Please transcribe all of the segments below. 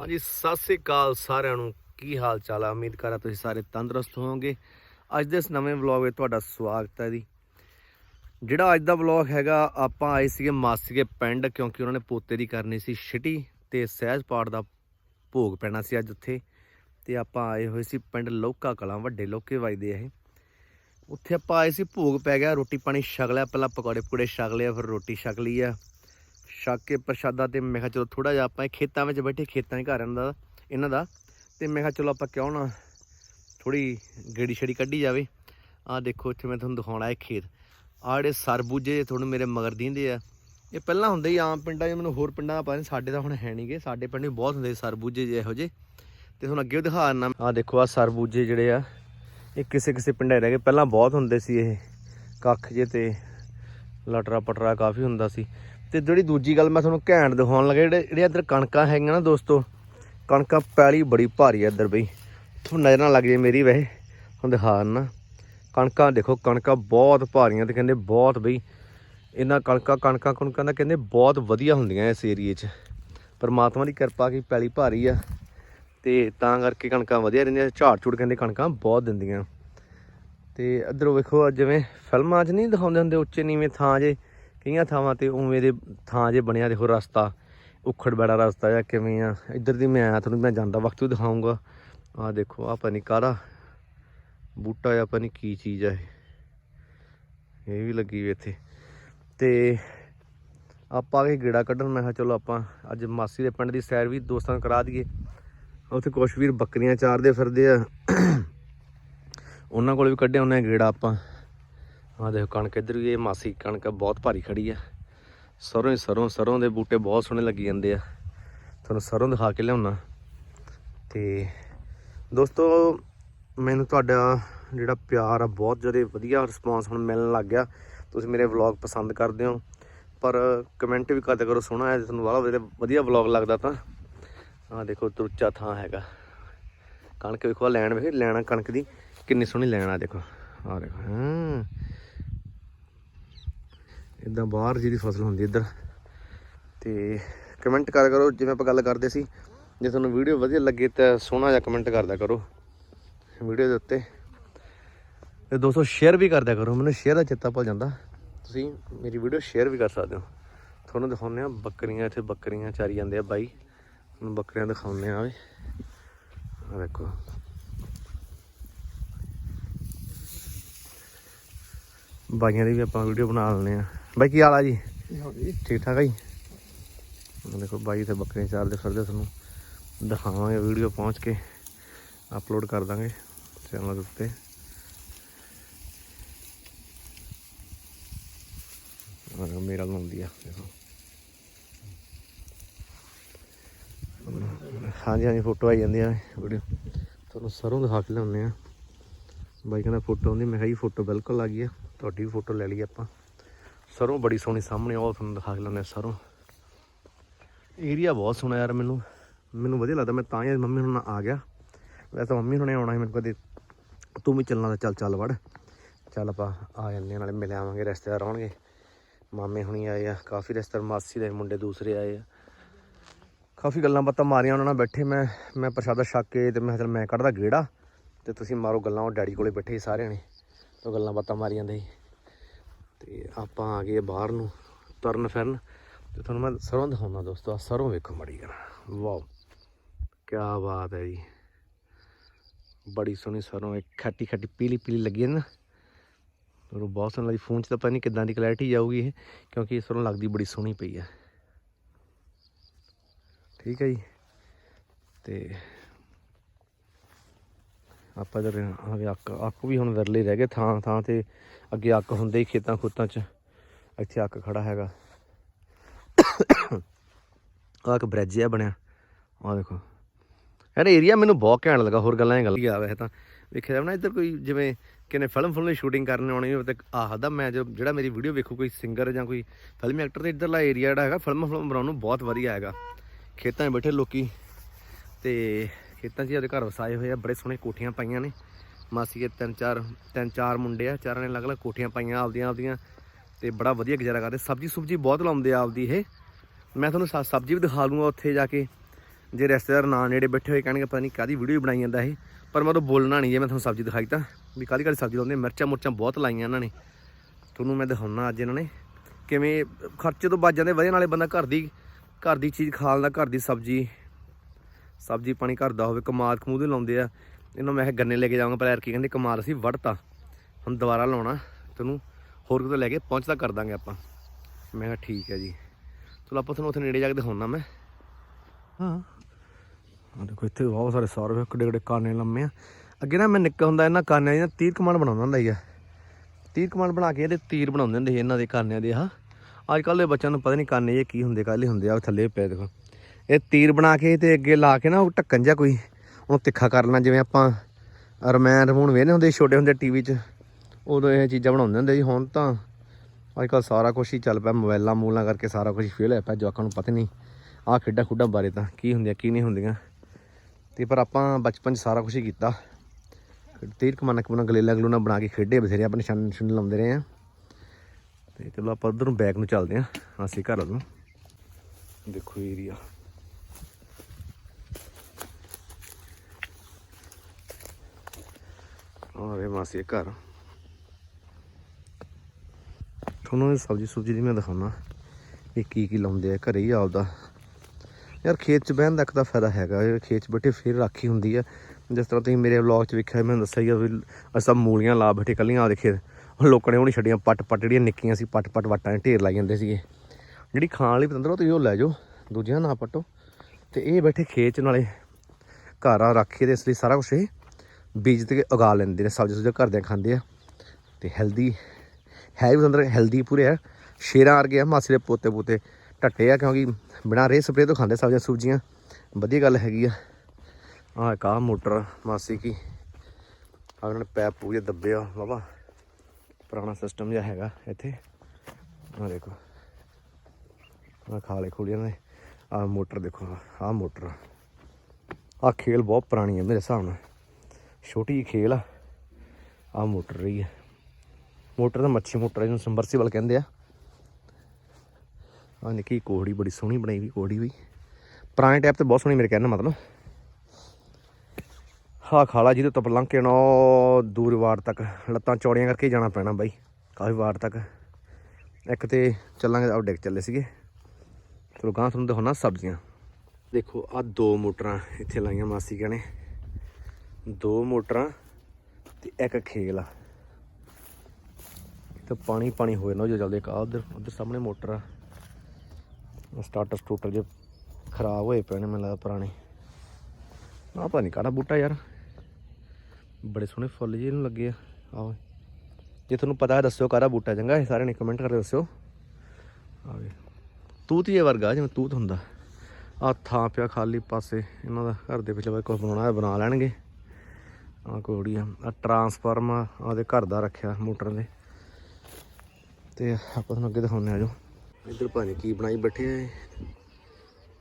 ਹਾਂਜੀ, ਸਤਿ ਸ੍ਰੀ ਅਕਾਲ ਸਾਰਿਆਂ ਨੂੰ। ਕੀ ਹਾਲ ਚਾਲ ਆ? ਉਮੀਦ ਕਰਾਂ ਤੁਸੀਂ ਸਾਰੇ ਤੰਦਰੁਸਤ ਹੋਵੋਗੇ। ਅੱਜ ਦੇ ਇਸ ਨਵੇਂ ਵਲੌਗ ਵਿੱਚ ਤੁਹਾਡਾ ਸਵਾਗਤ ਹੈ ਜੀ। ਜਿਹੜਾ ਅੱਜ ਦਾ ਵਲੌਗ ਹੈਗਾ, ਆਪਾਂ ਆਏ ਸੀਗੇ ਮਾਸੀਗੇ ਪਿੰਡ, ਕਿਉਂਕਿ ਉਹਨਾਂ ਨੇ ਪੋਤੇ ਦੀ ਕਰਨੀ ਸੀ ਛਿਟੀ ਤੇ ਸਹਿਜ ਪਾਠ ਦਾ ਭੋਗ ਪੈਣਾ ਸੀ ਅੱਜ ਉੱਥੇ। ਤੇ ਆਪਾਂ ਆਏ ਹੋਏ ਸੀ ਪਿੰਡ ਲੋਕਾ ਕਲਾਂ, ਵੱਡੇ ਲੋਕੇ ਵੱਜਦੇ ਆ ਇਹ। ਉੱਥੇ ਆਪਾਂ ਆਏ ਸੀ, ਭੋਗ ਪੈ ਗਿਆ, ਰੋਟੀ ਪਾਣੀ ਛਕ ਲਿਆ, ਪਹਿਲਾਂ ਪਕੌੜੇ ਪਕੌੜੇ ਛਕ ਲਿਆ ਫਿਰ ਰੋਟੀ ਛਕ ਲਈ ਆ। ਛੱਕ ਕੇ ਪ੍ਰਸ਼ਾਦਾ ਤੇ ਮੈਂ ਕਿਹਾ ਚਲੋ ਥੋੜਾ ਜਿਹਾ ਆਪਾਂ ਇਹ ਖੇਤਾਂ ਵਿੱਚ ਬੈਠੇ, ਖੇਤਾਂ ਦੇ ਘਰ ਇਹਨਾਂ ਦਾ ਇਹਨਾਂ ਦਾ। ਤੇ ਮੈਂ ਕਿਹਾ ਚਲੋ ਆਪਾਂ ਕਿਉਂ ਨਾ ਥੋੜੀ ਗੇੜੀ ਛੜੀ ਕੱਢੀ ਜਾਵੇ। ਆਹ ਦੇਖੋ, ਇੱਥੇ ਮੈਂ ਤੁਹਾਨੂੰ ਦਿਖਾਉਣਾ ਇਹ ਖੇਤ। ਆਹ ਜਿਹੜੇ ਸਰਬੂਜੇ ਤੁਹਾਨੂੰ ਮੇਰੇ ਮਗਰ ਦੀਂਦੇ ਆ। ਇਹ ਪਹਿਲਾਂ ਹੁੰਦੇ ਹੀ ਆਮ ਪਿੰਡਾਂ 'ਚ, ਮੈਨੂੰ ਹੋਰ ਪਿੰਡਾਂ ਦਾ ਪਤਾ ਨਹੀਂ ਸਾਡੇ ਤਾਂ ਹੁਣ ਹੈ ਨਹੀਂਗੇ ਸਾਡੇ ਪਿੰਡ ਵੀ ਬਹੁਤ ਹੁੰਦੇ ਸੀ ਸਰਬੂਜੇ ਜਿਹੇ ਇਹੋ ਜਿਹੇ। ਤੇ ਤੁਹਾਨੂੰ ਅੱਗੇ ਦਿਖਾ ਦਿੰਦਾ ਆਹ ਦੇਖੋ, ਆਹ ਸਰਬੂਜੇ ਜਿਹੜੇ ਆ, ਇਹ ਕਿਸੇ ਕਿਸੇ ਪਿੰਡਾਂ 'ਚ ਰਹਿ ਗਏ। ਪਹਿਲਾਂ ਬਹੁਤ ਹੁੰਦੇ ਸੀ ਇਹ ਕੱਖ ਜੇ ਤੇ ਲਟਰਾ ਪਟਰਾ ਕਾਫੀ ਹੁੰਦਾ ਸੀ। ਤੇ ਜਿਹੜੀ ਦੂਜੀ ਗੱਲ ਮੈਂ ਤੁਹਾਨੂੰ ਘੈਂਟ ਦਿਖਾਉਣ ਲੱਗਾ, ਜਿਹੜੇ ਜਿਹੜੇ ਇੱਧਰ ਕਣਕਾਂ ਹੈਗੀਆਂ ਨਾ ਦੋਸਤੋ, ਕਣਕਾਂ ਪੈਲੀ ਬੜੀ ਭਾਰੀ ਆ ਇੱਧਰ ਬਈ। ਤੁਹਾਨੂੰ ਨਜ਼ਰ ਨਾ ਲੱਗ ਜੇ ਮੇਰੀ ਵੈਸੇ ਹੁਣ ਦਿਖਾ ਨਾ ਕਣਕਾਂ ਦੇਖੋ, ਕਣਕਾਂ ਬਹੁਤ ਭਾਰੀਆਂ ਤੇ ਕਹਿੰਦੇ ਬਹੁਤ ਬਈ ਇਹਨਾਂ ਕਣਕਾਂ ਕਣਕਾਂ ਕਣਕਾਂ ਦਾ ਕਹਿੰਦੇ ਬਹੁਤ ਵਧੀਆ ਹੁੰਦੀਆਂ ਇਸ ਏਰੀਏ 'ਚ। ਪਰਮਾਤਮਾ ਦੀ ਕਿਰਪਾ ਕੀ ਪੈਲੀ ਭਾਰੀ ਆ, ਤੇ ਤਾਂ ਕਰਕੇ ਕਣਕਾਂ ਵਧੀਆ ਰਹਿੰਦੀਆਂ, ਝਾੜ ਝੂੜ ਕਹਿੰਦੇ ਕਣਕਾਂ ਬਹੁਤ ਦਿੰਦੀਆਂ। ਤੇ ਇੱਧਰੋਂ ਵੇਖੋ, ਆਹ ਜਿਵੇਂ ਫਿਲਮਾਂ 'ਚ ਨਹੀਂ ਦਿਖਾਉਂਦੇ ਹੁੰਦੇ, ਉੱਚੇ ਨੀਵੇਂ ਥਾਂ ਜੇ ਕਈਆਂ ਥਾਵਾਂ ਤੇ ਉਵੇਂ ਦੇ ਥਾਂ ਜੇ ਬਣਿਆ ਦੇਖੋ ਰਸਤਾ, ਉਖੜ ਬੜਾ ਰਸਤਾ ਜਾਂ ਕਿਵੇਂ ਆ, ਇੱਧਰ ਦੀ ਮੈਂ ਆਇਆ, ਤੁਹਾਨੂੰ ਮੈਂ ਜਾਂਦਾ, ਵਕਤ ਵੀ ਦਿਖਾਉਂਗਾ। ਆਹ ਦੇਖੋ, ਆਹ ਪਤਾ ਨਹੀਂ ਕਾਹਦਾ ਬੂਟਾ ਜਾਂ ਪਤਾ ਨਹੀਂ ਕੀ ਚੀਜ਼ ਆ ਇਹ। ਇਹ ਵੀ ਲੱਗੀ ਵੀ ਇੱਥੇ। ਤੇ ਆਪਾਂ ਕੇ ਗੇੜਾ ਕੱਢਣ, ਮੈਂ ਕਿਹਾ ਚਲੋ ਆਪਾਂ ਅੱਜ ਮਾਸੀ ਦੇ ਪਿੰਡ ਦੀ ਸੈਰ ਵੀ ਦੋਸਤਾਂ ਨੂੰ ਕਰਾ ਦਈਏ। ਉੱਥੇ ਕੁਛ ਵੀਰ ਬੱਕਰੀਆਂ ਚਾਰਦੇ ਫਿਰਦੇ ਆ। ਉਹਨਾਂ ਕੋਲ ਵੀ ਕੱਢਿਆ ਉਹਨਾਂ ਗੇੜਾ ਆਪਾਂ। ਆਹ ਦੇਖੋ ਕਣਕ ਇੱਧਰ ਵੀ, ਇਹ ਮਾਸੀ ਕਣਕ ਬਹੁਤ ਭਾਰੀ ਖੜੀ ਆ। ਸਰੋਂ ਹੀ ਸਰੋਂ ਸਰੋਂ ਦੇ ਬੂਟੇ ਬਹੁਤ ਸੋਹਣੇ ਲੱਗੀ ਜਾਂਦੇ ਆ। ਤੁਹਾਨੂੰ ਸਰੋਂ ਦਿਖਾ ਕੇ ਲਿਆਉਣਾ। ਤੇ ਦੋਸਤੋ, ਮੈਨੂੰ ਤੁਹਾਡਾ ਜਿਹੜਾ ਪਿਆਰ ਆ, ਬਹੁਤ ਜ਼ਿਆਦਾ ਵਧੀਆ ਰਿਸਪੌਂਸ ਹੁਣ ਮਿਲਣ ਲੱਗ ਗਿਆ। ਤੁਸੀਂ ਮੇਰੇ ਵਲੌਗ ਪਸੰਦ ਕਰਦੇ ਹੋ। ਪਰ ਕਮੈਂਟ ਵੀ ਕਰਦਿਆ ਕਰੋ, ਸੋਹਣਾ ਹੈ, ਤੁਹਾਨੂੰ ਵਾਲਾ ਵਧੀਆ ਵਲੌਗ ਲੱਗਦਾ ਤਾਂ। ਆਹ ਦੇਖੋ ਤੁਰਚਾ ਥਾਂ ਹੈਗਾ। ਕਣਕ ਵੇਖੋ ਲੈਣ ਵੇਖ, ਲੈਣਾ ਕਣਕ ਦੀ। ਕਿੰਨੀ ਸੋਹਣੀ ਲੈਣ ਆ, ਦੇਖੋ। ਆਹ ਦੇਖੋ, ਹਾਂ। ਇਦਾਂ ਬਾਹਰ ਜਿਹਦੀ ਫਸਲ ਹੁੰਦੀ ਇੱਧਰ। ਤੇ ਕਮੈਂਟ ਕਰ ਕਰੋ, ਜਿਵੇਂ ਆਪਾਂ ਗੱਲ ਕਰਦੇ ਸੀ। ਜੇ ਤੁਹਾਨੂੰ ਵੀਡੀਓ ਵਧੀਆ ਲੱਗੇ ਤਾਂ ਸੋਹਣਾ ਜਿਹਾ ਕਮੈਂਟ ਕਰਦਾ ਕਰੋ। ਵੀਡੀਓ ਦੇ ਉੱਤੇ। ਤੇ ਦੋਸਤੋ ਸ਼ੇਅਰ ਵੀ ਕਰਦਿਆ ਕਰੋ। ਮੈਨੂੰ ਸ਼ੇਅਰ ਦਾ ਚੇਤਾ ਭੁੱਲ ਜਾਂਦਾ। ਤੁਸੀਂ ਮੇਰੀ ਵੀਡੀਓ ਸ਼ੇਅਰ ਵੀ ਕਰ ਸਕਦੇ ਹੋ। ਤੁਹਾਨੂੰ ਦਿਖਾਉਂਦੇ ਆ ਬੱਕਰੀਆਂ, ਇੱਥੇ ਬੱਕਰੀਆਂ ਚਾਰੀ ਜਾਂਦੇ ਆ ਬਾਈ। ਹੁਣ ਬੱਕਰੀਆਂ ਦਿਖਾਉਂਦੇ ਆ ਵੇ। ਆ ਦੇਖੋ। ਬਾਈਆਂ ਦੀ ਵੀ ਆਪਾਂ ਵੀਡੀਓ ਬਣਾ ਲੈਣੇ ਆ ਬਾਈ ਕੀ ਹਾਲ ਆ ਜੀ? ਠੀਕ ਠਾਕ ਆ ਜੀ? ਦੇਖੋ ਬਾਈ ਤੇ ਬੱਕਰੀਆਂ ਚਾਰਦੇ ਫਿਰਦੇ ਤੁਹਾਨੂੰ। ਦਿਖਾਵਾਂਗੇ ਵੀਡੀਓ ਪਹੁੰਚ ਕੇ ਅਪਲੋਡ ਕਰ ਦਾਂਗੇ ਚੈਨਲ ਦੇ ਉੱਤੇ। ਮੇਰਾ ਲਾਉਂਦੀ ਆ ਦੇਖੋ। ਹਾਂਜੀ ਹਾਂਜੀ ਫੋਟੋ ਆਈ ਜਾਂਦੀ ਆ ਵੀਡੀਓ। ਤੁਹਾਨੂੰ ਸਰੋਂ ਦਿਖਾ ਕੇ ਲਿਆਉਂਦੇ ਆ। ਬਾਈ ਕਹਿੰਦਾ ਫੋਟੋ ਆਉਂਦੀ ਮੈਂ ਕਿਹਾ ਜੀ ਫੋਟੋ ਬਿਲਕੁਲ ਆ ਗਈ ਆ। ਤੁਹਾਡੀ ਵੀ ਫੋਟੋ ਲੈ ਲਈ ਆਪਾਂ। ਸਰੋਂ ਬੜੀ ਸੋਹਣੀ ਸਾਹਮਣੇ ਉਹ ਤੁਹਾਨੂੰ ਦਿਖਾ ਕੇ ਲਿਆਉਂਦੇ ਸਰੋਂ। ਏਰੀਆ ਬਹੁਤ ਸੋਹਣਾ ਯਾਰ ਮੈਨੂੰ। ਮੈਨੂੰ ਵਧੀਆ ਲੱਗਦਾ ਮੈਂ ਤਾਂ ਹੀ ਅੱਜ ਮੰਮੀ ਹੁਣ ਆ ਗਿਆ। ਵੈਸੇ ਤਾਂ ਮੰਮੀ ਹੁਣੇ ਆਉਣਾ ਸੀ ਮੈਨੂੰ ਕਦੇ ਤੂੰ ਵੀ ਚੱਲਣਾ ਤਾਂ ਚੱਲ ਚੱਲ ਵੜ। ਚੱਲ ਆਪਾਂ ਆ ਜਾਂਦੇ ਹਾਂ, ਨਾਲੇ ਮਿਲ ਆਵਾਂਗੇ ਰਿਸ਼ਤੇਦਾਰ ਆਉਣਗੇ। ਮਾਮੇ ਹੁਣੀ ਆਏ ਆ ਕਾਫੀ ਰਿਸ਼ਤੇਦਾਰ ਮਾਸੀ ਦੇ ਮੁੰਡੇ ਦੂਸਰੇ ਆਏ ਆ। ਕਾਫੀ ਗੱਲਾਂ ਬਾਤਾਂ ਮਾਰੀਆਂ ਉਹਨਾਂ ਨਾਲ ਬੈਠੇ ਮੈਂ ਮੈਂ ਪ੍ਰਸ਼ਾਦਾ ਛੱਕ ਕੇ ਤੇ ਮੈਂ ਕਿਹਾ ਚੱਲ ਮੈਂ ਕੱਢਦਾ ਗੇੜਾ ਤੇ ਤੁਸੀਂ ਮਾਰੋ ਗੱਲਾਂ ਉਹ ਡੈਡੀ ਕੋਲੇ ਬੈਠੇ ਸੀ ਸਾਰਿਆਂ ਨੇ। ਉਹ ਗੱਲਾਂ ਬਾਤਾਂ ਮਾਰੀ ਜਾਂਦੇ ਸੀ। ਤੇ ਆਪਾਂ ਆ ਗਏ ਬਾਹਰ ਨੂੰ ਤੁਰਨ ਫਿਰਨ ਤੇ ਤੁਹਾਨੂੰ ਮੈਂ ਸਰੋਂ ਦਿਖਾਉਣਾ ਦੋਸਤੋ ਆ ਸਰੋਂ ਵੇਖੋ ਮੜੀ ਕਰ ਵਾਓ ਕੀ ਬਾਤ ਹੈ ਜੀ। ਬੜੀ ਸੋਹਣੀ ਸਰੋਂ ਇੱਕ ਖੱਟੀ ਖੱਟੀ ਪੀਲੀ ਪੀਲੀ ਲੱਗੀ ਹੈ ਨਾ। ਉਹ ਬਹੁਤ ਸੋਹਣੀ ਲੱਗਦੀ, ਫੋਨ 'ਚ ਤਾਂ ਪਤਾ ਨਹੀਂ ਕਿੱਦਾਂ ਦੀ ਕਲੈਰਿਟੀ ਜਾਊਗੀ ਇਹ, ਕਿਉਂਕਿ ਇਹ ਸਰੋਂ ਲੱਗਦੀ ਬੜੀ ਸੋਹਣੀ ਪਈ ਆ ਠੀਕ ਹੈ ਜੀ। ਤੇ ਆਪਾਂ ਜਦ ਆ ਵੀ ਅੱਕ ਅੱਕ ਵੀ ਹੁਣ ਵਿਰਲੇ ਰਹਿ ਗਏ ਥਾਂ ਥਾਂ ਤੇ ਅੱਗੇ ਅੱਕ ਹੁੰਦੇ ਹੀ ਖੇਤਾਂ ਖੁੱਤਾਂ 'ਚ, ਇੱਥੇ ਅੱਕ ਖੜਾ ਹੈਗਾ। ਆਹ ਇੱਕ ਬ੍ਰਿਜ ਜਿਹਾ ਬਣਿਆ, ਆਹ ਦੇਖੋ। ਯਾਰ ਏਰੀਆ ਮੈਨੂੰ ਬਹੁਤ ਘੈਂਟ ਲੱਗਾ, ਹੋਰ ਗੱਲਾਂ ਇਹ ਗੱਲ ਆ ਵੈਸੇ ਤਾਂ। ਵੇਖਿਆ ਜਾਵੇ ਨਾ, ਇੱਧਰ ਕੋਈ ਜਿਵੇਂ ਕਿਨੇ ਫਿਲਮ ਫਿਲਮ ਦੀ ਸ਼ੂਟਿੰਗ ਕਰਨ ਆਉਣੀ ਹੋਵੇ ਤੇ ਆਹਦਾ ਮੈਂ ਜੋ, ਜਿਹੜਾ ਮੇਰੀ ਵੀਡੀਓ ਵੇਖੂ, ਕੋਈ ਸਿੰਗਰ ਜਾਂ ਕੋਈ ਫਿਲਮੀ ਐਕਟਰ ਤੇ ਇੱਧਰਲਾ ਏਰੀਆ ਜਿਹੜਾ ਹੈਗਾ ਫਿਲਮ ਫਿਲਮ ਬਣਾਉਣ ਨੂੰ ਬਹੁਤ ਵਧੀਆ ਹੈਗਾ। ਖੇਤਾਂ 'ਚ ਬੈਠੇ ਲੋਕੀ ਤੇ ਖੇਤਾਂ 'ਚ ਹੀ ਆਪਦੇ ਘਰ ਵਸਾਏ ਹੋਏ ਆ, ਬੜੇ ਸੋਹਣੇ ਕੋਠੀਆਂ ਪਾਈਆਂ ਨੇ। ਮਾਸੀ ਦੇ ਤਿੰਨ ਚਾਰ ਤਿੰਨ ਚਾਰ ਮੁੰਡੇ ਆ, ਚਾਰਾਂ ਨੇ ਅਲੱਗ-ਅਲੱਗ ਕੋਠੀਆਂ ਪਾਈਆਂ ਆਪਦੀਆਂ ਆਪਦੀਆਂ, ਤੇ ਬੜਾ ਵਧੀਆ ਗੁਜ਼ਾਰਾ ਕਰਦੇ। ਸਬਜ਼ੀ ਸੁਬਜੀ ਬਹੁਤ ਲਾਉਂਦੇ ਆ ਆਪਦੀ ਇਹ। ਮੈਂ ਤੁਹਾਨੂੰ ਸਬਜ਼ੀ ਵੀ ਦਿਖਾ ਦੂੰਗਾ ਉੱਥੇ ਜਾ ਕੇ। ਜੇ ਰਿਸ਼ਤੇਦਾਰ ਨਾ ਨੇੜੇ ਬੈਠੇ ਹੋਏ ਕਹਿਣਗੇ, ਪਤਾ ਨਹੀਂ ਕਾਦੀ ਵੀਡੀਓ ਬਣਾਈ ਜਾਂਦਾ ਇਹ। ਪਰ ਮੈਂ ਤਾਂ ਬੋਲਣਾ ਨਹੀਂ ਜੇ ਮੈਂ ਤੁਹਾਨੂੰ ਸਬਜ਼ੀ ਦਿਖਾਈ ਤਾਂ। ਵੀ ਕਾਦੀ ਕਾਦੀ ਸਬਜ਼ੀ ਲਾਉਂਦੇ ਮਿਰਚਾਂ ਮੁਰਚਾਂ ਬਹੁਤ ਲਾਈਆਂ ਇਹਨਾਂ ਨੇ। ਤੁਹਾਨੂੰ ਮੈਂ ਦਿਖਾਉਣਾ ਅੱਜ ਇਹਨਾਂ ਨੇ। ਕਿਵੇਂ ਖਰਚੇ ਤੋਂ ਬਚ ਜਾਂਦੇ, ਵਧੀਆ ਨਾਲੇ ਬੰਦਾ ਘਰ ਦੀ ਘਰ ਦੀ ਚੀਜ਼ ਖਾ ਲੈਂਦਾ ਘਰ ਦੀ ਸਬਜ਼ੀ। ਸਬਜ਼ੀ ਪਾਣੀ ਘਰ ਦਾ ਹੋਵੇ, ਕਮਾਦ ਕਮੂਦ ਵੀ ਲਾਉਂਦੇ ਆ। ਇਹਨਾਂ ਮੈਂ ਕਿਹਾ ਗੰਨੇ ਲੈ ਕੇ ਜਾਵਾਂਗਾ, ਪਰ ਯਾਰ ਕੀ ਕਹਿੰਦੇ, ਕਮਾਦ ਅਸੀਂ ਵੜਤਾ ਹੁਣ ਦੁਬਾਰਾ ਲਾਉਣਾ ਤੈਨੂੰ ਹੋਰ ਕਿਤੇ ਲੈ ਕੇ ਪਹੁੰਚਦਾ ਕਰ ਦਾਂਗੇ ਆਪਾਂ। ਮੈਂ ਕਿਹਾ ਠੀਕ ਹੈ ਜੀ। ਚਲੋ ਆਪਾਂ ਤੁਹਾਨੂੰ ਉੱਥੇ ਨੇੜੇ ਜਾ ਕੇ ਦਿਖਾਉਣਾ ਮੈਂ। ਹਾਂ। ਆ ਦੇਖੋ, ਇੱਥੇ ਬਹੁਤ ਸਾਰੇ ਸਾਰ ਵੇ ਕਿੱਡੇ ਕਿੱਡੇ ਕਾਨੇ ਲੰਮੇ ਆ। ਅੱਗੇ ਨਾ ਮੈਂ ਨਿੱਕਾ ਹੁੰਦਾ, ਇਹਨਾਂ ਕਾਨਿਆਂ ਦੀ ਨਾ ਤੀਰ ਕਮਾਨ ਬਣਾਉਂਦਾ ਹੁੰਦਾ ਸੀਗਾ। ਤੀਰ ਕਮਾਨ ਬਣਾ ਕੇ ਇਹਦੇ ਤੀਰ ਬਣਾਉਂਦੇ ਹੁੰਦੇ ਸੀ, ਇਹਨਾਂ ਦੇ ਕਾਨਿਆਂ ਦੇ ਆਹ ਅੱਜ ਕੱਲ੍ਹ ਦੇ ਬੱਚਿਆਂ ਨੂੰ ਪਤਾ ਨਹੀਂ ਕਾਨੇ ਇਹ ਕੀ ਹੁੰਦੇ ਕਾਹਲੇ ਹੁੰਦੇ ਆ ਥੱਲੇ ਪਏ ਦੇਖੋ। ਇਹ ਤੀਰ ਬਣਾ ਕੇ ਤੇ ਅੱਗੇ ਲਾ ਕੇ ਨਾ ਉਹ ਢੱਕਣ ਜਿਹਾ ਕੋਈ, ਉਹਨੂੰ ਤਿੱਖਾ ਕਰ ਲੈਣਾ, ਜਿਵੇਂ ਆਪਾਂ ਰਮੈਨ ਰਮੂਨ ਵੇਖਦੇ ਹੁੰਦੇ ਛੋਟੇ ਹੁੰਦੇ ਟੀਵੀ 'ਚ। ਉਦੋਂ ਇਹ ਚੀਜ਼ਾਂ ਬਣਾਉਂਦੇ ਹੁੰਦੇ ਸੀ, ਹੁਣ ਤਾਂ ਅੱਜ ਕੱਲ੍ਹ ਸਾਰਾ ਕੁਝ ਹੀ ਚੱਲ ਪਿਆ ਮੋਬਾਈਲਾਂ ਮੂਲਾਂ ਕਰਕੇ ਸਾਰਾ ਕੁਝ ਫੇਲ ਹੋਇਆ ਪਿਆ, ਜਵਾਕਾਂ ਨੂੰ ਪਤਾ ਨਹੀਂ ਆਹ ਖੇਡਾਂ ਖੁੱਡਾਂ ਬਾਰੇ ਤਾਂ ਕੀ ਹੁੰਦੀਆਂ, ਕੀ ਨਹੀਂ ਹੁੰਦੀਆਂ। ਤੇ ਪਰ ਆਪਾਂ ਬਚਪਨ 'ਚ ਸਾਰਾ ਕੁਝ ਹੀ ਕੀਤਾ। ਤੀਰ ਕਮਾਨਾ ਕਮਾਨਾ ਗਲੇਲਾ ਗਲੂਨਾ ਬਣਾ ਕੇ ਖੇਡੇ ਬਥੇਰੇ ਆਪਣੇ ਨਿਸ਼ਾਨ ਨਿਸ਼ਾਨ ਲਾਉਂਦੇ ਰਹੇ ਆ ਤੇ ਚਲੋ ਆਪਾਂ ਉਧਰ ਨੂੰ ਬੈਕ ਨੂੰ ਚੱਲਦੇ ਆ ਅਸੀਂ ਘਰ ਨੂੰ। ਦੇਖੋ ਏਰੀਆ ਆਰੇ ਮਾਸੀ ਘਰ। ਤੁਹਾਨੂੰ ਇਹ ਸਬਜ਼ੀ ਸੁਬਜ਼ੀ ਦੀ ਮੈਂ ਦਿਖਾਉਣਾ, ਇਹ ਕੀ ਕੀ ਲਾਉਂਦੇ ਆ ਘਰੇ ਹੀ ਆਪਦਾ। ਯਾਰ ਖੇਤ 'ਚ ਬਹਿਣ ਦਾ ਇੱਕ ਤਾਂ ਫਾਇਦਾ ਹੈਗਾ ਖੇਤ 'ਚ ਬੈਠੇ ਫਿਰ ਰਾਖੀ ਹੁੰਦੀ ਆ। ਜਿਸ ਤਰ੍ਹਾਂ ਤੁਸੀਂ ਮੇਰੇ ਵਲੌਗ 'ਚ ਵੇਖਿਆ ਮੈਂ ਦੱਸਿਆ ਹੀ ਆ ਵੀ ਅਸਾਂ ਮੂਲੀਆਂ ਲਾ ਬੈਠੇ ਕੱਲੀਆਂ ਆਪਦੇ ਖੇਤ। ਉਹ ਲੋਕਾਂ ਨੇ ਉਹ ਨਹੀਂ ਛੱਡੀਆਂ ਪੱਟ ਪੱਟ ਜਿਹੜੀਆਂ ਨਿੱਕੀਆਂ ਸੀ ਪੱਟ ਪੱਟ ਵਾਟਾਂ ਦੇ ਢੇਰ ਲਾਈ ਜਾਂਦੇ ਸੀਗੇ। ਜਿਹੜੀ ਖਾਣ ਵਾਲੀ ਪਤੰਦਰ ਉਹ ਤੁਸੀਂ ਉਹ ਲੈ ਜਾਓ, ਦੂਜਿਆਂ ਨਾ ਪੱਟੋ। ਤੇ ਇਹ ਬੈਠੇ ਖੇਤ 'ਚ ਨਾਲੇ ਘਰ ਆ ਰਾਖੀ ਦੇ, ਇਸ ਲਈ ਸਾਰਾ ਕੁਝ ਇਹ ਬੀਜ ਤੇ ਉਗਾ ਲੈਂਦੇ ਨੇ, ਸਬਜ਼ੀ ਸੁਬਜ਼ੀ ਘਰਦਿਆਂ ਖਾਂਦੇ ਆ। ਤੇ ਹੈਲਦੀ ਹੈ ਵੀ ਅੰਦਰ ਹੈਲਦੀ ਪੂਰੇ ਆ। ਸ਼ੇਰਾਂ ਵਰਗੇ ਆ ਮਾਸੀ ਦੇ ਪੋਤੇ ਪੋਤੇ ਟੱਟੇ ਆ, ਕਿਉਂਕਿ ਬਿਨਾਂ ਰੇ ਸਪਰੇ ਤੋਂ ਖਾਂਦੇ ਸਬਜ਼ੀਆਂ ਸੁਬਜ਼ੀਆਂ। ਵਧੀਆ ਗੱਲ ਹੈਗੀ ਆ। ਆਹ ਇੱਕ ਆਹ ਮੋਟਰ ਮਾਸੀ ਕੀ। ਆਹ ਉਹਨਾਂ ਨੇ ਪੈਪ ਪੂਰੇ ਦੱਬੇ ਆ ਬਾਬਾ ਪੁਰਾਣਾ ਸਿਸਟਮ ਜਿਹਾ ਹੈਗਾ ਇੱਥੇ। ਆਹ ਦੇਖੋ। ਆਹ ਖਾਲੇ ਖੂਲੀਆਂ ਨੇ। ਆਹ ਮੋਟਰ ਦੇਖੋ, ਆਹ ਮੋਟਰ। ਆਹ ਖੇਲ ਬਹੁਤ ਪੁਰਾਣੀ ਹੈ ਮੇਰੇ ਹਿਸਾਬ ਨਾਲ। ਛੋਟੀ ਜਿਹੀ ਖੇਲ ਆ। ਆਹ ਮੋਟਰ ਰਹੀ ਹੈ। ਮੋਟਰ ਤਾਂ ਮੱਛੀ ਮੋਟਰ ਇਹਨੂੰ ਸੰਬਰਸੀਬਲ ਕਹਿੰਦੇ ਆ। ਆਹ ਨਿੱਕੀ ਕੋਹੜੀ ਬੜੀ ਸੋਹਣੀ ਬਣਾਈ ਵੀ ਕੋਹੜੀ ਵੀ। ਪੁਰਾਣੇ ਟਾਈਪ ਤੇ ਬਹੁਤ ਸੋਹਣੀ ਮੇਰੇ ਕਹਿਣ ਦਾ ਮਤਲਬ। ਹਾਂ ਖਾਲਾ ਜਿਹਦੇ ਤੋਂ ਲੰਘ ਕੇ ਨਾ ਉਹ ਦੂਰ ਵਾਰ ਤੱਕ, ਲੱਤਾਂ ਚੌੜੀਆਂ ਕਰਕੇ ਜਾਣਾ ਪੈਣਾ ਬਾਈ, ਕਾਫੀ ਵਾਰ ਤੱਕ। ਇੱਕ ਤੇ ਚੱਲਾਂਗੇ ਆਉ ਡਿੱਗ ਚੱਲੇ ਸੀਗੇ। ਚਲੋ ਗਾਂ ਤੁਹਾਨੂੰ ਦਿਖਾਉਣਾ ਸਬਜ਼ੀਆਂ। ਦੇਖੋ ਆ ਦੋ ਮੋਟਰਾਂ ਇੱਥੇ ਲਾਈਆਂ ਮਾਸੀ ਕਹਿੰਦੇ। ਦੋ ਮੋਟਰਾਂ ਤੇ ਇੱਕ ਖੇਲ ਆ। ਤੇ ਪਾਣੀ ਪਾਣੀ ਹੋਏ ਨਾ ਜੋ ਜਲਦੀ ਇੱਕ ਆ ਉਧਰ ਉਧਰ ਸਾਹਮਣੇ ਮੋਟਰ ਆ। ਸਟਾਰਟਰ ਸਟੂਟਰ ਜੇ ਖਰਾਬ ਹੋਏ ਪਏ ਨੇ, ਮੈਨੂੰ ਲੱਗਦਾ ਪੁਰਾਣੇ। ਆਹ ਪਤਾ ਨਹੀਂ ਕਾਹਦਾ ਬੂਟਾ ਯਾਰ। ਬੜੇ ਸੋਹਣੇ ਫੁੱਲ ਜਿਹੇ ਇਹਨੂੰ ਲੱਗੇ ਆ। ਆਓ ਜੇ ਤੁਹਾਨੂੰ ਪਤਾ ਹੈ, ਦੱਸਿਓ ਕਾਹਦਾ ਬੂਟਾ ਚੰਗਾ ਇਹ ਸਾਰਿਆਂ ਨੇ ਕਮੈਂਟ ਕਰਕੇ ਦੱਸਿਓ। ਆਵੇ ਤੂਤੀਏ ਵਰਗਾ, ਜਿਵੇਂ ਤੂਤ ਹੁੰਦਾ। ਆ ਥਾਂ ਪਿਆ ਖਾਲੀ ਪਾਸੇ। ਇਹਨਾਂ ਦਾ ਘਰ ਦੇ ਪਿਛਲੇ ਕੁਝ ਬਣਾਉਣਾ ਹੈ ਬਣਾ ਲੈਣਗੇ। ਆ ਕੋੜੀ ਆ, ਆਹ ਟਰਾਂਸਫਾਰਮ ਆ ਉਹਦੇ ਘਰ ਦਾ ਰੱਖਿਆ ਮੋਟਰ ਦੇ। ਤੇ ਆਪਾਂ ਤੁਹਾਨੂੰ ਅੱਗੇ ਦਿਖਾਉਂਦੇ ਆ ਜੋ। ਇੱਧਰ ਭਾਵੇਂ ਕੀ ਬਣਾਈ ਬੈਠੇ ਆ ਇਹ।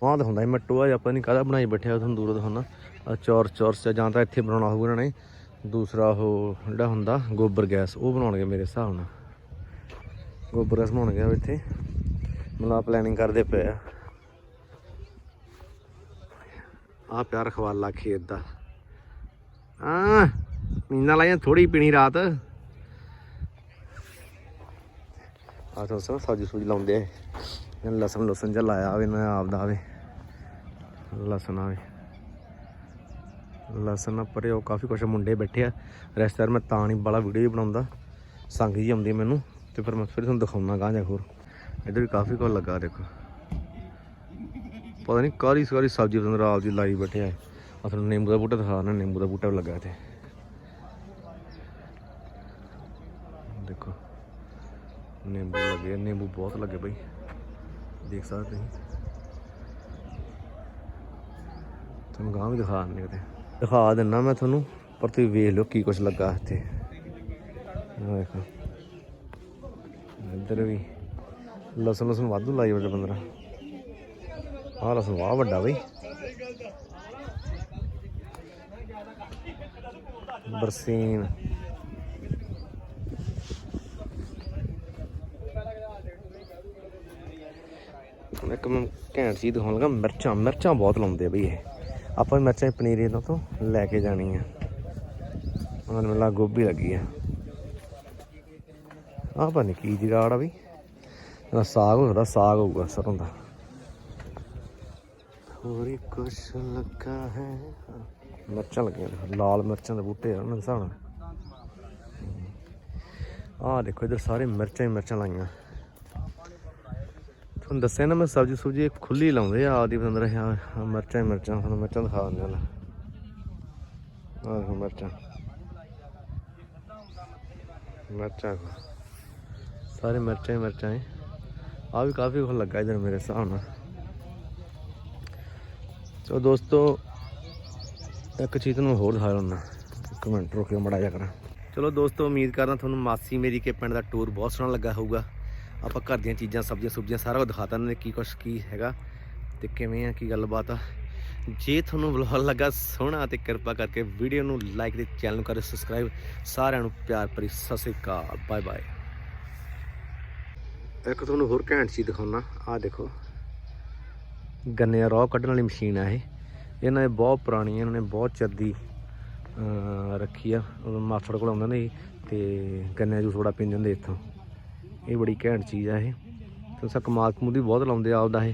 ਆਹ ਦਿਖਾਉਂਦਾ ਸੀ ਮੈਂ ਟੋਆ ਆਪਾਂ ਨਹੀਂ ਕਾਹਦਾ ਬਣਾਈ ਬੈਠਿਆ ਤੁਹਾਨੂੰ ਦੂਰੋਂ ਦਿਖਾਉਣਾ ਆ ਚੌਰ ਚੌਰ ਚ ਜਾਂ ਤਾਂ ਇੱਥੇ ਬਣਾਉਣਾ ਹੋਊਗਾ ਇਹਨਾਂ ਨੇ। ਦੂਸਰਾ ਉਹ ਜਿਹੜਾ ਹੁੰਦਾ, ਗੋਬਰ ਗੈਸ, ਉਹ ਬਣਾਉਣਗੇ ਮੇਰੇ ਹਿਸਾਬ ਨਾਲ। ਗੋਬਰ ਗੈਸ ਬਣਾਉਣਗੇ ਇੱਥੇ। ਮਤਲਬ ਪਲੈਨਿੰਗ ਕਰਦੇ ਪਏ ਆ। ਆ ਪਿਆ ਰਖਵਾਲਾ ਖੇਤ ਦਾ। ਆ ਮੀਨਾ ਲਾਈਆਂ ਥੋੜੀ ਪੀਣੀ ਰਾਤ। ਆ ਤਾਂ ਸਭ ਸਬਜ਼ੀ ਸੁਬਜ਼ੀ ਲਾਉਂਦੇ ਆ। ਲਸਣ ਲਸਣ ਜਿਹਾ ਲਾਇਆ ਹੋਵੇ ਨਾ ਆਪਦਾ ਆਵੇ। ਲਸਣ ਆਵੇ। ਲਸਣ ਪਰੇ ਉਹ ਕਾਫੀ ਕੁਛ ਮੁੰਡੇ ਬੈਠੇ ਆ। ਰੈਸਟੋਰੈਂਟ ਮੈਂ ਤਾਂ ਨਹੀਂ ਬੜਾ ਵੀਡੀਓ ਵੀ ਬਣਾਉਂਦਾ। ਸੰਗ ਜੀ ਆਉਂਦੀ ਮੈਨੂੰ, ਤੇ ਫਿਰ ਮੈਂ ਫਿਰ ਤੁਹਾਨੂੰ ਦਿਖਾਉਣਾ ਗਾਂ ਜਾ ਹੋਰ। ਇੱਧਰ ਵੀ ਕਾਫੀ ਕੁਝ ਲੱਗਾ, ਦੇਖੋ। ਪਤਾ ਨਹੀਂ ਕਾਰੀ ਸਾਰੀ ਸਬਜ਼ੀ ਬੰਦਰ ਆਪ ਦੀ ਲਾਈ ਬੈਠੇ ਆ। ਤੁਹਾਨੂੰ ਨਿੰਬੂ ਦਾ ਬੂਟਾ ਦਿਖਾ ਨਾ ਨਿੰਬੂ ਦਾ ਬੂਟਾ ਵੀ ਲੱਗਾ ਇੱਥੇ ਦੇਖੋ ਨਿੰਬੂ ਲੱਗੇ ਨਿੰਬੂ ਬਹੁਤ ਲੱਗੇ ਬਈ ਦੇਖ ਸਕਦੇ ਤੁਸੀਂ ਤੁਹਾਨੂੰ ਗਾਂ ਵੀ ਦਿਖਾ ਦਿੰਦੇ ਕਿਤੇ ਦਿਖਾ ਦਿੰਨਾ ਮੈਂ ਤੁਹਾਨੂੰ ਪਰ ਤੁਸੀਂ ਵੇਖ ਲਓ ਕੀ ਕੁਝ ਲੱਗਾ ਇੱਥੇ ਆਹ ਦੇਖੋ ਇੱਧਰ ਵੀ ਲਸਣ ਲਸਣ ਵਾਧੂ ਲਾਈ ਬੜੇ ਬੰਦਰਾ ਆਹ ਲਸਣ ਵਾਹ ਵੱਡਾ ਬਈ ਬਰਸੀਨ। ਇੱਕ ਮੈਂ ਘੈਂਟ ਚੀਜ਼ ਦਿਖਾਉਣ ਲੱਗਾ, ਮਿਰਚਾਂ ਮਿਰਚਾਂ ਬਹੁਤ ਲਾਉਂਦੇ ਆ ਬਈ ਇਹ। ਆਪਾਂ ਮਿਰਚਾਂ ਪਨੀਰੀ ਇਹਨਾਂ ਤੋਂ ਲੈ ਕੇ ਜਾਣੀ ਆ ਉਹਨਾਂ ਨੂੰ ਲਾ ਗੋਭੀ ਲੱਗੀ ਆ। ਆਹ ਪਤਾ ਨੀ ਕੀ ਜਗਾੜ ਆ ਬਈ। ਇਹਦਾ ਸਾਗ ਹੋ ਸਾਗ ਹੋਊਗਾ ਸਰੋਂ ਦਾ ਹੋਰ ਹੀ ਕੁਛ ਲੱਗਾ ਹੈ। ਮਿਰਚਾਂ ਲੱਗੀਆਂ ਲਾਲ ਮਿਰਚਾਂ ਦੇ ਬੂਟੇ ਆ ਉਹਨਾਂ ਦੇ ਹਿਸਾਬ ਨਾਲ। ਆਹ ਦੇਖੋ ਇਧਰ ਸਾਰੇ ਮਿਰਚਾਂ ਹੀ ਮਿਰਚਾਂ ਲਾਈਆਂ। ਤੁਹਾਨੂੰ ਦੱਸਿਆ ਨਾ ਮੈਂ ਸਬਜ਼ੀ ਸੁਬਜੀ ਖੁੱਲੀ ਲਾਉਂਦੇ ਆ ਆਦੀ ਬੰਦਰ ਆ ਮਿਰਚਾਂ ਮਿਰਚਾਂ ਤੁਹਾਨੂੰ ਮਿਰਚਾਂ ਦਿਖਾ ਦਿੰਦੇ ਹਾਂ ਆਹ ਦੇਖੋ ਮਿਰਚਾਂ। ਮਿਰਚਾਂ ਸਾਰੇ ਮਿਰਚਾਂ ਹੀ ਮਿਰਚਾਂ ਹੈ ਆ ਵੀ ਕਾਫੀ ਕੁਝ ਲੱਗਾ ਇਧਰ ਮੇਰੇ ਹਿਸਾਬ ਨਾਲ। ਸੋ ਦੋਸਤੋ ਇੱਕ ਚੀਜ਼ ਤੁਹਾਨੂੰ ਹੋਰ ਦਿਖਾ ਲੈਣਾ ਕਮੈਂਟ ਮਿੰਟ ਰੁਕਿਓ ਮੜਾ ਜਾ ਕਰਾਂ। ਚਲੋ ਦੋਸਤੋ, ਉਮੀਦ ਕਰਦਾ ਤੁਹਾਨੂੰ ਮਾਸੀ ਮੇਰੀ ਕੇ ਪਿੰਡ ਦਾ ਟੂਰ ਬਹੁਤ ਸੋਹਣਾ ਲੱਗਾ ਹੋਊਗਾ। ਆਪਾਂ ਘਰ ਦੀਆਂ ਚੀਜ਼ਾਂ, ਸਬਜ਼ੀਆਂ, ਸੁਬਜ਼ੀਆਂ ਸਾਰਾ ਕੁਝ ਦਿਖਾਤਾ ਇਹਨਾਂ ਨੇ ਕੀ ਕੁਛ, ਕੀ ਹੈਗਾ ਤੇ ਕਿਵੇਂ ਆ, ਕੀ ਗੱਲਬਾਤ ਆ। ਜੇ ਤੁਹਾਨੂੰ ਵਲੌਗ ਲੱਗਾ ਸੋਹਣਾ ਤੇ ਕਿਰਪਾ ਕਰਕੇ ਵੀਡੀਓ ਨੂੰ ਲਾਈਕ ਤੇ ਚੈਨਲ ਨੂੰ ਕਰੋ ਸਬਸਕ੍ਰਾਈਬ ਸਾਰਿਆਂ ਨੂੰ ਪਿਆਰ ਭਰੀ ਸਤਿ ਸ੍ਰੀ ਅਕਾਲ ਬਾਏ ਬਾਏ ਇੱਕ ਤੁਹਾਨੂੰ ਹੋਰ ਘੈਂਟ ਚੀਜ਼ ਦਿਖਾਉਣਾ। ਆਹ ਦੇਖੋ, ਗੰਨੇ ਦਾ ਰੋਹ ਕੱਢਣ ਵਾਲੀ ਮਸ਼ੀਨ ਆ ਇਹ। ਇਹਨਾਂ ਨੇ ਬਹੁਤ ਪੁਰਾਣੀ ਹੈ ਇਹਨਾਂ ਨੇ ਬਹੁਤ ਚਿਰ ਰੱਖੀ ਆ। ਉਦੋਂ ਮਾਫੜ ਕੋਲ ਆਉਂਦੇ ਨੇ ਤੇ ਗੰਨੇ ਜੂਸ ਬੜਾ ਪੀਂਦੇ ਹੁੰਦੇ ਇੱਥੋਂ। ਇਹ ਬੜੀ ਘੈਂਟ ਚੀਜ਼ ਆ ਇਹ। ਤੇ ਸਾ ਕਮਾਲ ਕਮੂਲ ਵੀ ਬਹੁਤ ਲਾਉਂਦੇ ਆ ਆਪਦਾ ਇਹ।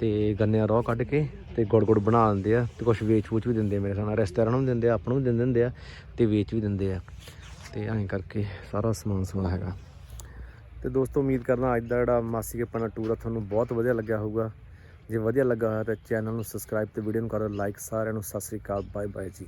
ਤੇ ਗੰਨੇ ਦਾ ਰੋਹ ਕੱਢ ਕੇ ਤੇ ਗੁੜ ਗੁੜ ਬਣਾ ਦਿੰਦੇ ਆ ਤੇ ਕੁਝ ਵੇਚ ਵੂਚ ਵੀ ਦਿੰਦੇ ਮੇਰੇ ਸਾਹਮਣੇ ਰਿਸ਼ਤੇਦਾਰਾਂ ਨੂੰ ਵੀ ਦਿੰਦੇ ਆ, ਆਪਾਂ ਨੂੰ ਵੀ ਦਿੰਦੇ ਹੁੰਦੇ ਆ ਤੇ ਵੇਚ ਵੀ ਦਿੰਦੇ ਆ। ਤੇ ਐਂ ਕਰਕੇ ਸਾਰਾ ਸਮਾਨ ਸਮਾਨ ਹੈਗਾ। ਤੇ ਦੋਸਤੋ, ਉਮੀਦ ਕਰਦਾ ਅੱਜ ਦਾ ਜਿਹੜਾ ਮਾਸੀ ਕੇ ਪਨਾ ਟੂਰ ਆ, ਤੁਹਾਨੂੰ ਬਹੁਤ ਵਧੀਆ ਲੱਗਿਆ ਹੋਊਗਾ। ਜੇ ਵਧੀਆ ਲੱਗਾ ਹੋਇਆ ਤਾਂ ਚੈਨਲ ਨੂੰ ਸਬਸਕ੍ਰਾਈਬ ਤੇ ਵੀਡੀਓ ਨੂੰ ਕਰੋ ਲਾਈਕ ਸਾਰਿਆਂ ਨੂੰ, ਸਤਿ ਸ੍ਰੀ ਅਕਾਲ ਬਾਏ ਬਾਏ ਜੀ।